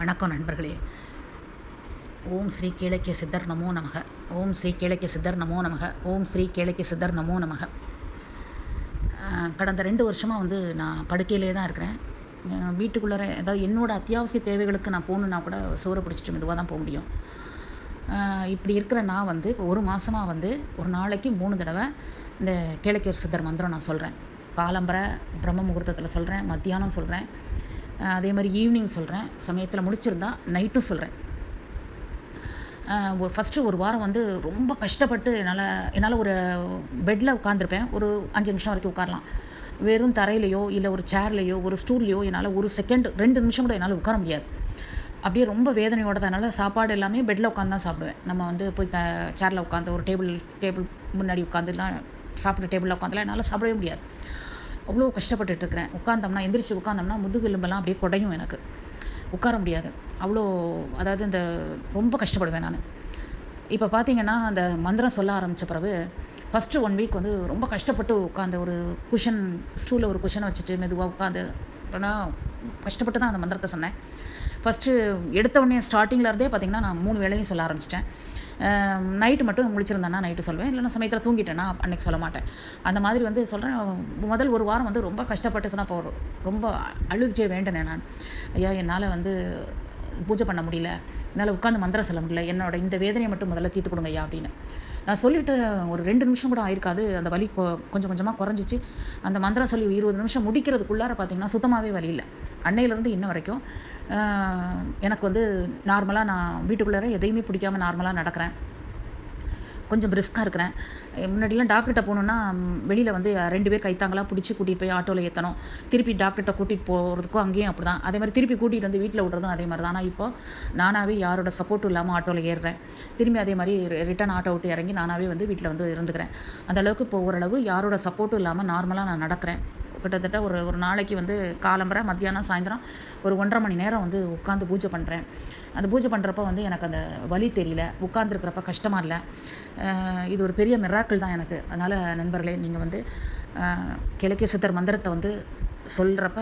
வணக்கம் நண்பர்களே. ஓம் ஸ்ரீ கேளக்கிய சித்தர் நமோ நமக. ஓம் ஸ்ரீ கேளக்கிய சித்தர் நமோ நமக. ஓம் ஸ்ரீ கேளக்கிய சித்தர் நமோ நமக. கடந்த ரெண்டு வருஷமாக வந்து நான் படுக்கையிலே தான் இருக்கிறேன். வீட்டுக்குள்ளே வீட்டுக்குள்ளார அதாவது அத்தியாவசிய தேவைகளுக்கு நான் போகணுன்னா கூட சோறு பிடிச்சிட்டு மெதுவாக தான் போக முடியும். இப்படி இருக்கிற நான் வந்து ஒரு மாதமாக வந்து ஒரு நாளைக்கு மூணு தடவை இந்த கேளக்கியர் சித்தர் மந்திரம் நான் சொல்கிறேன் காலம்பரை பிரம்ம முகூர்த்தத்தில் சொல்கிறேன் மத்தியானம் சொல்கிறேன் அதே மாதிரி ஈவினிங் சொல்கிறேன் சமயத்தில் முடிச்சிருந்தா நைட்டும் சொல்கிறேன் ஒரு ஃபஸ்ட்டு ஒரு வாரம் வந்து ரொம்ப கஷ்டப்பட்டு என்னால் என்னால் ஒரு பெட்டில் உட்காந்துருப்பேன் ஒரு அஞ்சு நிமிஷம் வரைக்கும் உட்காரலாம். வெறும் தரையிலையோ இல்லை ஒரு சேர்லையோ ஒரு ஸ்டூல்லையோ என்னால் ஒரு செகண்ட் ரெண்டு நிமிஷம் கூட என்னால் உட்கார முடியாது. அப்படியே ரொம்ப வேதனையோட அதனால் சாப்பாடு எல்லாமே பெட்டில் உட்காந்து தான் சாப்பிடுவேன். நம்ம வந்து போய் த சேரில் உட்காந்து ஒரு டேபிள் டேபிள் முன்னாடி உட்காந்துலாம் சாப்பிட்ற டேபிளில் உட்காந்துலாம் என்னால் சாப்பிடவே முடியாது. அவ்வளோ கஷ்டப்பட்டுட்டு இருக்கிறேன் உட்காந்தோம்னா எந்திரிச்சு உட்காந்தோம்னா முதுகு எலும்பெல்லாம் அப்படியே குடையும் எனக்கு. உட்கார முடியாது. அவ்வளோ அதாவது இந்த ரொம்ப கஷ்டப்படுவேன் நான். இப்போ பார்த்தீங்கன்னா அந்த மந்திரம் சொல்ல ஆரம்பித்த பிறகு ஃபஸ்ட்டு ஒன் வீக் வந்து ரொம்ப கஷ்டப்பட்டு உட்காந்து ஒரு குஷன் ஸ்டூலில் ஒரு குஷனை வச்சுட்டு மெதுவாக உட்காந்து ஆனால் கஷ்டப்பட்டு தான் அந்த மந்திரத்தை சொன்னேன். ஃபஸ்ட்டு எடுத்த உடனே ஸ்டார்டிங்கில் இருந்தே பார்த்தீங்கன்னா நான் மூணு வேலையும் சொல்ல ஆரம்பிச்சிட்டேன். நைட்டு மட்டும் முழிச்சிருந்தேன்னா நைட்டு சொல்லுவேன் இல்லைன்னா சமயத்தில் தூங்கிட்டேன்னா அன்னைக்கு சொல்ல மாட்டேன். அந்த மாதிரி வந்து சொல்கிறேன் முதல் ஒரு வாரம் வந்து ரொம்ப கஷ்டப்பட்டு சொன்னால் போகிறோம் ரொம்ப அழுதுச்சே வேண்டினேன் நான். ஐயா என்னால் வந்து பூஜை பண்ண முடியல. என்னால் உட்காந்து மந்திரம் சொல்ல முடியல. என்னோட இந்த வேதனையை மட்டும் முதல்ல தீர்த்து கொடுங்க ஐயா அப்படின்னு. நான் சொல்லிட்டு ஒரு ரெண்டு நிமிஷம் கூட ஆயிருக்காது. அந்த வலி கொஞ்சம் கொஞ்சமாக குறைஞ்சிச்சு. அந்த மந்திரம் சொல்லி இருபது நிமிஷம் முடிக்கிறதுக்குள்ளார பார்த்தீங்கன்னா சுத்தமாகவே வலி இல்லை. அன்னையிலேருந்து இன்ன வரைக்கும் எனக்கு வந்து நார்மலாக நான் வீட்டுக்குள்ளார எதையுமே பிடிக்காம நார்மலாக நடக்கிறேன். கொஞ்சம் பிரிஸ்காக இருக்கிறேன். முன்னாடிலாம் டாக்டர்கிட்ட போகணுன்னா வெளியில் வந்து ரெண்டு பேர் கைத்தாங்களாக பிடிச்சி கூட்டிகிட்டு போய் ஆட்டோவில் ஏற்றணும் திருப்பி டாக்டர்கிட்ட கூட்டிகிட்டு போகிறதுக்கும் அங்கேயும் அப்படி தான் அதே மாதிரி திருப்பி கூட்டிகிட்டு வந்து வீட்டில் விட்றதும் அதே மாதிரி தான் ஆனால் இப்போ நானாகவே யாரோட சப்போர்ட்டும் இல்லாமல் ஆட்டோவில் ஏறுறேன். திரும்பி அதே மாதிரி ரிட்டன் ஆட்டோ விட்டு இறங்கி நானாகவே வந்து வீட்டில் வந்து இருந்துக்கிறேன். அந்த அளவுக்கு இப்போ ஓரளவு யாரோட சப்போர்ட்டும் இல்லாமல் நார்மலாக நான் நடக்கிறேன். கிட்டத்தட்ட ஒரு ஒரு நாளைக்கு வந்து காலம்பரை மத்தியானம் சாயந்தரம் ஒரு ஒன்றரை மணி நேரம் வந்து உட்காந்து பூஜை பண்ணுறேன் அந்த பூஜை பண்ணுறப்ப வந்து எனக்கு அந்த வலி தெரியல. உட்காந்துருக்கிறப்ப கஷ்டமாக இல்லை. இது ஒரு பெரிய மிராக்கள் தான் எனக்கு. அதனால் நண்பர்களே நீங்கள் வந்து கிழக்கிய சித்தர் மந்திரத்தை வந்து சொல்கிறப்ப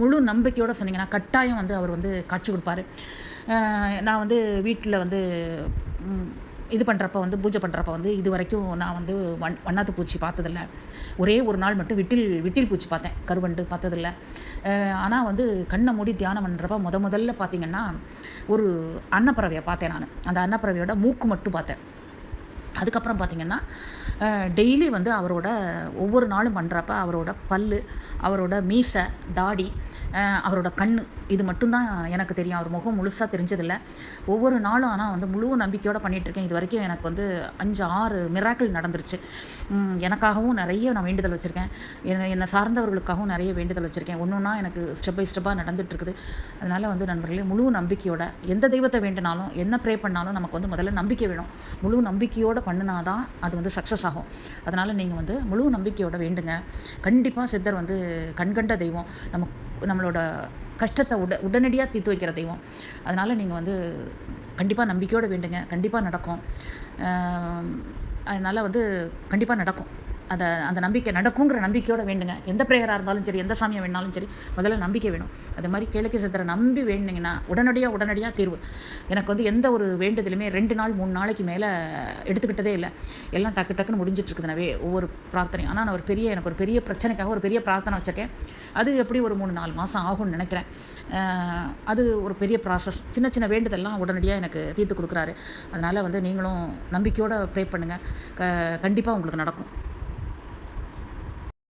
முழு நம்பிக்கையோடு சொன்னீங்கன்னா கட்டாயம் வந்து அவர் வந்து காட்சி கொடுப்பாரு. நான் வந்து வீட்டில் வந்து இது பண்ணுறப்ப வந்து பூஜை பண்ணுறப்ப வந்து இது வரைக்கும் நான் வந்து வண் வண்ணாத்து பூச்சி பார்த்ததில்ல. ஒரே ஒரு நாள் மட்டும் விட்டில் விட்டில் பூச்சி பார்த்தேன். கருவண்டு பார்த்ததில்ல. ஆனால் வந்து கண்ணை மூடி தியானம் பண்ணுறப்ப முத முதல்ல பார்த்தீங்கன்னா ஒரு அன்னப்பறவையை பார்த்தேன் நான். அந்த அன்னப்பறவையோட மூக்கு மட்டும் பார்த்தேன். அதுக்கப்புறம் பார்த்திங்கன்னா டெய்லி வந்து அவரோட ஒவ்வொரு நாளும் பண்ணுறப்ப அவரோட பல் அவரோட மீசை தாடி அவரோட கண் இது மட்டும்தான் எனக்கு தெரியும். அவர் முகம் முழுசாக தெரிஞ்சதில்லை. ஒவ்வொரு நாளும் ஆனால் வந்து முழு நம்பிக்கையோடு பண்ணிகிட்ருக்கேன் இது வரைக்கும் எனக்கு வந்து அஞ்சு ஆறு மிராக்கள் நடந்துருச்சு. எனக்காகவும் நிறைய நான் வேண்டுதல் வச்சுருக்கேன். என்னை என்னை சார்ந்தவர்களுக்காகவும் நிறைய வேண்டுதல் வச்சுருக்கேன். ஒன்று ஒன்றா எனக்கு ஸ்டெப் பை ஸ்டெப்பாக நடந்துகிட்ருக்குது அதனால் வந்து நண்பர்களே முழு நம்பிக்கையோட எந்த தெய்வத்தை வேண்டினாலும் என்ன ப்ரே பண்ணாலும் நமக்கு வந்து முதல்ல நம்பிக்கை வேணும். முழு நம்பிக்கையோடு பண்ணினா தான் அது வந்து சக்ஸஸ் ஆகும். அதனால் நீங்கள் வந்து முழு நம்பிக்கையோட வேண்டுங்க. கண்டிப்பாக சித்தர் வந்து கண்கண்ட தெய்வம். நம்ம நம்மளோட கஷ்டத்தை உட உடனடியாக தீர்த்து வைக்கிற தெய்வம். அதனால் நீங்கள் வந்து கண்டிப்பாக நம்பிக்கையோடு வேண்டுங்க. கண்டிப்பாக நடக்கும். அதனால் வந்து கண்டிப்பாக நடக்கும். அதை அந்த நம்பிக்கை நடக்குங்கிற நம்பிக்கையோட வேண்டுங்க. எந்த ப்ரேயராக இருந்தாலும் சரி எந்த சாமியை வேணாலும் சரி முதல்ல நம்பிக்கை வேணும். அதே மாதிரி கிழக்கு சித்தரை நம்பி வேணுங்கன்னா உடனடியாக உடனடியாக தீர்வு. எனக்கு வந்து எந்த ஒரு வேண்டுதலுமே ரெண்டு நாள் மூணு நாளைக்கு மேலே எடுத்துக்கிட்டதே இல்லை. எல்லாம் டக்கு டக்குன்னு முடிஞ்சிட்ருக்குதுனவே ஒவ்வொரு பிரார்த்தனையும். ஆனால் நான் ஒரு பெரிய எனக்கு ஒரு பெரிய பிரச்சனைக்காக ஒரு பெரிய பிரார்த்தனை வச்சுருக்கேன். அது எப்படி ஒரு மூணு நாலு மாதம் ஆகும்னு நினைக்கிறேன். அது ஒரு பெரிய ப்ராசஸ் சின்ன சின்ன வேண்டுதல்லாம் உடனடியாக எனக்கு தீர்த்து கொடுக்குறாரு. அதனால் வந்து நீங்களும் நம்பிக்கையோடு ப்ரே பண்ணுங்கள் க கண்டிப்பாக உங்களுக்கு நடக்கும்.